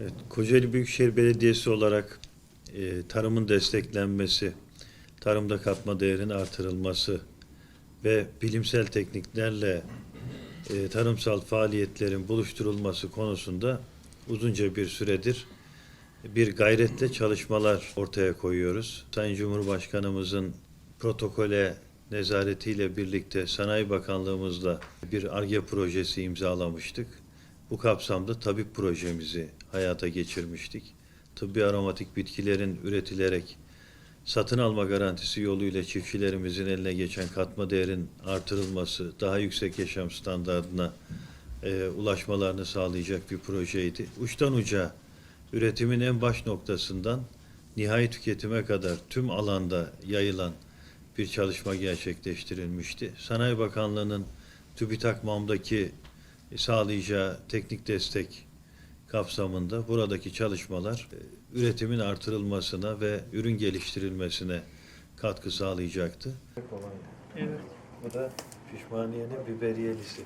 Evet, Kocaeli Büyükşehir Belediyesi olarak e, tarımın desteklenmesi, tarımda katma değerin artırılması ve bilimsel tekniklerle e, tarımsal faaliyetlerin buluşturulması konusunda uzunca bir süredir bir gayretle çalışmalar ortaya koyuyoruz. Sayın Cumhurbaşkanımızın protokole nezaretiyle birlikte Sanayi Bakanlığımızla bir ARGE projesi imzalamıştık. Bu kapsamda tabip projemizi hayata geçirmiştik. Tıbbi aromatik bitkilerin üretilerek satın alma garantisi yoluyla çiftçilerimizin eline geçen katma değerin artırılması, daha yüksek yaşam standartına e, ulaşmalarını sağlayacak bir projeydi. Uçtan uca üretimin en baş noktasından nihai tüketime kadar tüm alanda yayılan bir çalışma gerçekleştirilmişti. Sanayi Bakanlığı'nın TÜBİTAK MAM'daki sağlayacağı teknik destek kapsamında buradaki çalışmalar e, üretimin artırılmasına ve ürün geliştirilmesine katkı sağlayacaktı. Evet. Bu da pişmaniyenin biberiyelisi.